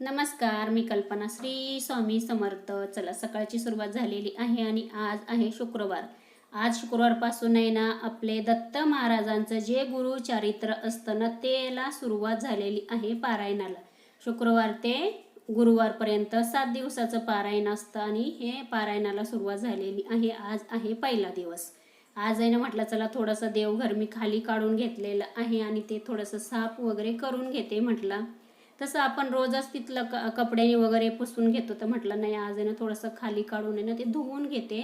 नमस्कार मी कल्पना श्री स्वामी समर्थ. चला सकाळची सुरुवात झालेली आहे आणि आज आहे शुक्रवार. आज शुक्रवारपासून आहे ना आपले दत्त महाराजांचं जे गुरुचारित्र असतं ना त्याला सुरुवात झालेली आहे पारायणाला. शुक्रवार ते गुरुवारपर्यंत सात दिवसाचं पारायण असतं आणि हे पारायणाला सुरुवात झालेली आहे. आज आहे पहिला दिवस. आज आहे ना म्हटलं चला थोडंसं देवघर मी खाली काढून घेतलेलं आहे आणि ते थोडंसं साफ वगैरे करून घेते म्हटलं. तसं आपण रोजच तिथलं क कपड्याने वगैरे पुसून घेतो. तर म्हटलं नाही आज आहे ना थोडंसं खाली काढून आहे ना ते धुवून घेते.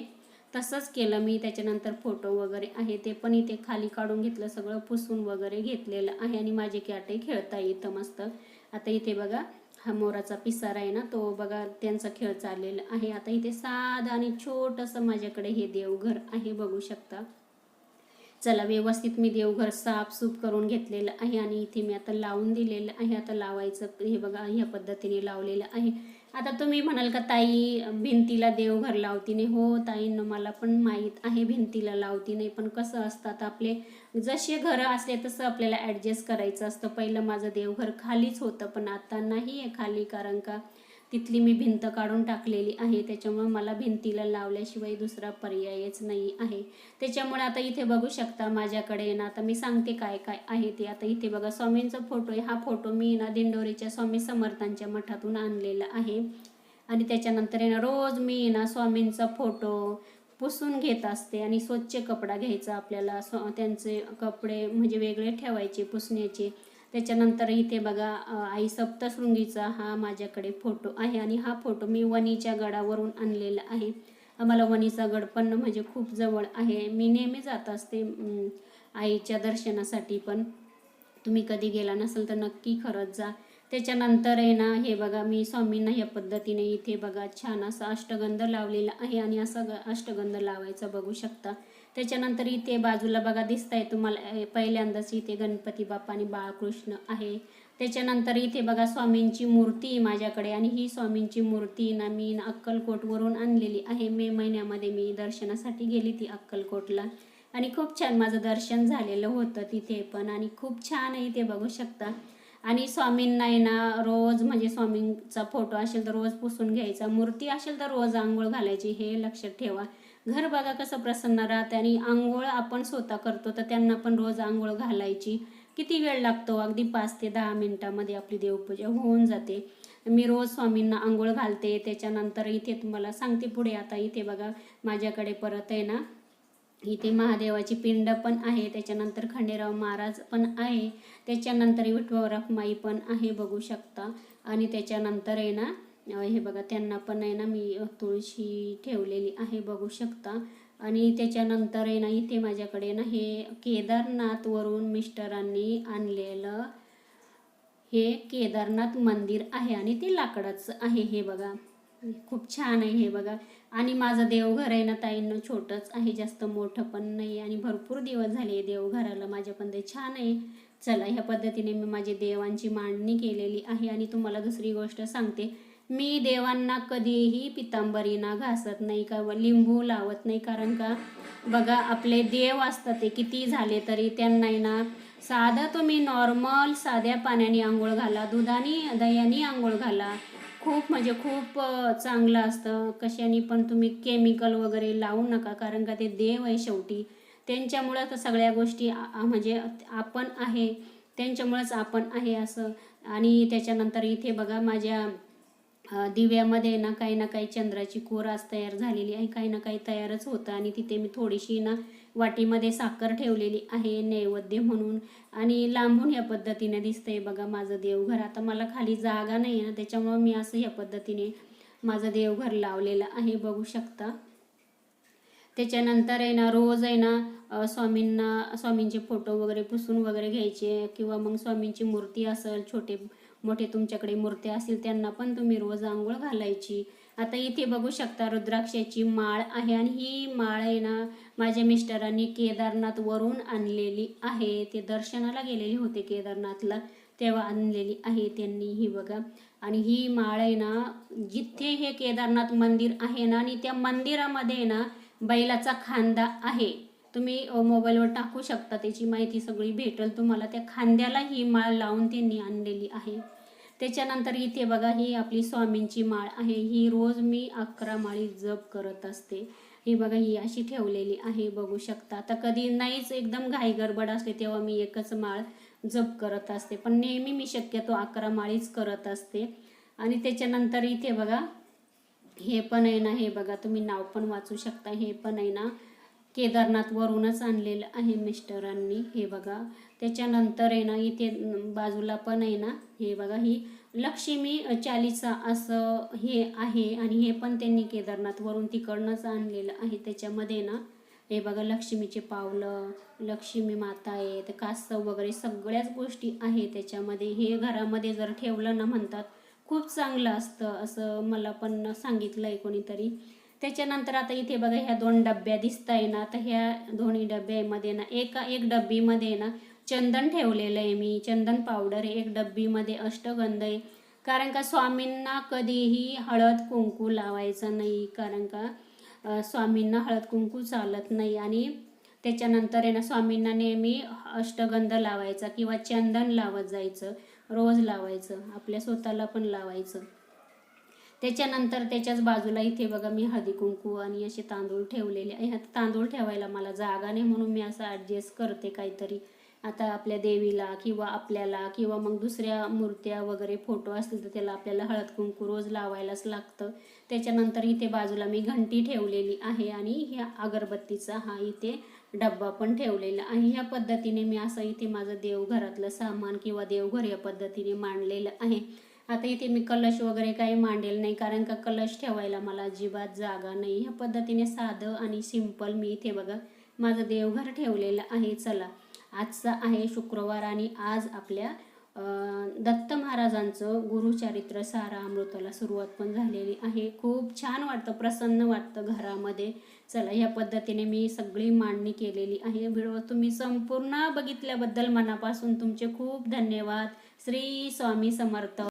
तसंच केलं मी. त्याच्यानंतर फोटो वगैरे आहे ते पण इथे खाली काढून घेतलं. सगळं पुसून वगैरे घेतलेलं आहे आणि माझे कॅटे खेळता येतं मस्त. आता इथे बघा हा मोराचा पिसारा आहे ना तो बघा त्यांचा खेळ चाललेला आहे. आता इथे साधं आणि छोटंसं माझ्याकडे हे देवघर आहे बघू शकता. चला व्यवस्थित मी देवघर साफसूफ करून घेतलेलं आहे आणि इथे मी आता लावून दिलेलं आहे. आता लावायचं हे बघा ह्या पद्धतीने लावलेलं आहे. आता तुम्ही म्हणाल का ताई भिंतीला देवघर लावती नाही. हो ताईंना मला पण माहीत आहे भिंतीला लावती नाही पण कसं असतात आपले जसे घरं असले तसं आपल्याला ॲडजस्ट करायचं असतं. पहिलं माझं देवघर खालीच होतं पण आता नाही आहे खाली कारण का? तिथली मी भिंत काढून टाकलेली आहे. त्याच्यामुळे मला भिंतीला लावल्याशिवाय दुसरा पर्यायच नाही आहे. त्याच्यामुळे आता इथे बघू शकता माझ्याकडे ना आता मी सांगते काय काय आहे ते. आता इथे बघा स्वामींचा फोटो आहे. हा फोटो मी ना दिंडोरीच्या स्वामी समर्थांच्या मठातून आणलेला आहे. आणि त्याच्यानंतर ना रोज मी ना स्वामींचा फोटो पुसून घेत असते आणि स्वच्छ कपडा घ्यायचा आपल्याला. स्व त्यांचे कपडे म्हणजे वेगळे ठेवायचे पुसण्याचे. त्याच्यानंतर इथे बघा आई सप्तशृंगीचा हा माझ्याकडे फोटो आहे आणि हा फोटो मी वणीच्या गडावरून आणलेला आहे. आम्हाला वणीचा गड पण म्हणजे खूप जवळ आहे. मी नेहमी जात असते आईच्या दर्शनासाठी पण. तुम्ही कधी गेला नसेल तर नक्की खरंच जा. त्याच्यानंतर आहे ना हे बघा मी स्वामींना या पद्धतीने इथे बघा छान असा अष्टगंध लावलेला आहे आणि असा ग- अष्टगंध लावायचा बघू शकता. त्याच्यानंतर इथे बाजूला बघा दिसत आहे तुम्हाला पहिल्यांदाच इथे गणपती बाप्पा आणि बाळकृष्ण आहे. त्याच्यानंतर इथे बघा स्वामींची मूर्ती माझ्याकडे आणि ही स्वामींची मूर्ती ना मी ना अक्कलकोटवरून आणलेली आहे. मे महिन्यामध्ये मी दर्शनासाठी गेली ती अक्कलकोटला. आणि खूप छान माझं दर्शन झालेलं होतं तिथे पण आणि खूप छान आहे ते बघू शकता. आणि स्वामींना आहे ना रोज म्हणजे स्वामींचा फोटो असेल तर रोज पुसून घ्यायचा मूर्ती असेल तर रोज आंघोळ घालायची हे लक्षात ठेवा. घर बघा कसं प्रसन्न राहते आणि आंघोळ आपण स्वतः करतो तर त्यांना पण रोज आंघोळ घालायची किती वेळ लागतो? अगदी पाच ते दहा मिनिटामध्ये आपली देवपूजा होऊन जाते. मी रोज स्वामींना आंघोळ घालते. त्याच्यानंतर इथे तुम्हाला सांगते पुढे आता इथे बघा माझ्याकडे परत आहे ना इथे महादेवाची पिंड पण आहे. त्याच्यानंतर खंडेराव महाराज पण आहे. त्याच्यानंतर विठ्ठल पण आहे बघू शकता. आणि त्याच्यानंतर आहे ना हे बघा त्यांना पण आहे ना मी तुळशी ठेवलेली आहे बघू शकता. आणि त्याच्यानंतर आहे ना इथे माझ्याकडे ना हे केदारनाथवरून मिस्टरांनी आणलेलं हे केदारनाथ मंदिर आहे आणि ते लाकडाचं आहे हे बघा. खूप छान आहे हे बघा. आणि माझं देवघर आहे ना ताईंनं छोटंच आहे जास्त मोठं पण नाही आणि भरपूर दिवस झाले देवघराला माझ्या पण ते छान आहे. चला ह्या पद्धतीने मी माझी देवांची मांडणी केलेली आहे आणि तुम्हाला दुसरी गोष्ट सांगते. मी देवांना कधीही पितांबरीना घासत नाही का? व लिंबू लावत नाही. कारण का? बघा आपले देव असतात ते किती झाले तरी त्यांनाही ना साधं तुम्ही नॉर्मल साध्या पाण्याने आंघोळ घाला दुधाने दह्याने आंघोळ घाला. खूप म्हणजे खूप चांगलं असतं. कशाने पण तुम्ही केमिकल वगैरे लावू नका. कारण का ते देव आहे शेवटी. त्यांच्यामुळं तर सगळ्या गोष्टी म्हणजे आपण आहे. त्यांच्यामुळंच आपण आहे असं. आणि त्याच्यानंतर इथे बघा माझ्या दिव्यामध्ये ना काही ना काही चंद्राची कोर आज तयार झालेली आहे. काही ना काही तयारच होतं आणि तिथे मी थोडीशी ना वाटीमध्ये साखर ठेवलेली आहे नैवेद्य म्हणून. आणि लांबून या पद्धतीने दिसतंय बघा माझं देवघर. आता मला खाली जागा नाही आहे ना त्याच्यामुळं मी असं ह्या पद्धतीने माझं देवघर लावलेलं आहे बघू शकता. त्याच्यानंतर आहे ना रोज आहे ना स्वामींना स्वामींचे फोटो वगैरे पुसून वगैरे घ्यायचे किंवा मग स्वामींची मूर्ती असेल छोटे मोठे तुमच्याकडे मूर्त्या असतील त्यांना पण तुम्ही रोज आंघोळ घालायची. आता इथे बघू शकता रुद्राक्षाची माळ आहे आणि ही माळ आहे ना माझ्या मिस्टरांनी केदारनाथवरून आणलेली आहे. ते दर्शनाला गेलेले होते केदारनाथला तेव्हा आणलेली आहे त्यांनी ही बघा. आणि ही माळ आहे ना जिथे हे केदारनाथ मंदिर आहे ना आणि त्या मंदिरामध्ये ना बैलाचा खांदा आहे. तुम्ही मोबाईलवर टाकू शकता. त्याची माहिती सगळी भेटेल. तुम्हाला त्या खांद्याला ही माळ लावून त्यांनी आणलेली आहे. त्याच्यानंतर इथे बघा ही आपली स्वामींची माळ आहे. ही रोज मी अकरा माळी जप करत असते. ही बघा ही अशी ठेवलेली आहे. बघू शकता. आता कधी नाहीच एकदम घाई गडबड असते तेव्हा मी एकच माळ जप करत असते. पण नेहमी मी शक्यतो अकरा माळीच करत असते. आणि त्याच्यानंतर इथे बघा हे पण आहे ना हे बघा तुम्ही नाव पण वाचू शकता. हे पण आहे ना केदारनाथ वरूनच आणलेलं आहे मिस्टरांनी. हे बघा त्याच्यानंतर आहे ना इथे बाजूला पण आहे ना हे बघा ही लक्ष्मी चालिसा असं हे आहे आणि हे पण त्यांनी केदारनाथवरून तिकडनंच आणलेलं आहे. त्याच्यामध्ये ना हे बघा लक्ष्मीचे पावलं लक्ष्मी माता आहे तर कासव वगैरे सगळ्याच गोष्टी आहे त्याच्यामध्ये. हे घरामध्ये जर ठेवलं ना म्हणतात खूप चांगलं असतं असं मला पण सांगितलं आहे कोणीतरी. त्याच्यानंतर आता इथे बघा ह्या दोन डब्या दिसत आहे ना तर ह्या दोन्ही डब्यामध्ये ना एका एक डब्बीमध्ये ना चंदन ठेवलेलं आहे मी चंदन पावडर आहे एक डब्बीमध्ये अष्टगंध आहे. कारण का स्वामींना कधीही हळद कुंकू लावायचं नाही कारण का स्वामींना हळद कुंकू चालत नाही. आणि त्याच्यानंतर आहे ना स्वामींना नेहमी अष्टगंध लावायचा किंवा चंदन लावत जायचं रोज लावायचं आपल्या स्वतःला पण लावायचं. त्याच्यानंतर त्याच्याच बाजूला इथे बघा मी हळदी कुंकू आणि असे तांदूळ ठेवलेले आहे. आता तांदूळ ठेवायला मला जागा नाही म्हणून मी असं ॲडजस्ट करते काहीतरी. आता आपल्या देवीला किंवा आपल्याला किंवा मग दुसऱ्या मूर्त्या वगैरे फोटो असतील तर त्याला आपल्याला हळद कुंकू रोज लावायलाच लागतं. त्याच्यानंतर इथे बाजूला मी घंटी ठेवलेली आहे आणि ह्या अगरबत्तीचा हा इथे डब्बा पण ठेवलेला आहे. ह्या पद्धतीने मी असं इथे माझं देवघरातलं सामान किंवा देवघर या पद्धतीने मांडलेलं आहे. आता इथे मी कलश वगैरे काही मांडेल नाही कारण का कलश ठेवायला मला अजिबात जागा नाही. ह्या पद्धतीने साधं आणि सिंपल मी इथे बघा माझं देवघर ठेवलेलं आहे. चला आजचा आहे शुक्रवार आणि आज आपल्या दत्त महाराजांचं गुरुचारित्र सारा अमृताला सुरुवात पण झालेली आहे. खूप छान वाटतं प्रसन्न वाटतं घरामध्ये. चला ह्या पद्धतीने मी सगळी मांडणी केलेली आहे. व्हिडिओ तुम्ही संपूर्ण बघितल्याबद्दल मनापासून तुमचे खूप धन्यवाद. श्री स्वामी समर्थ.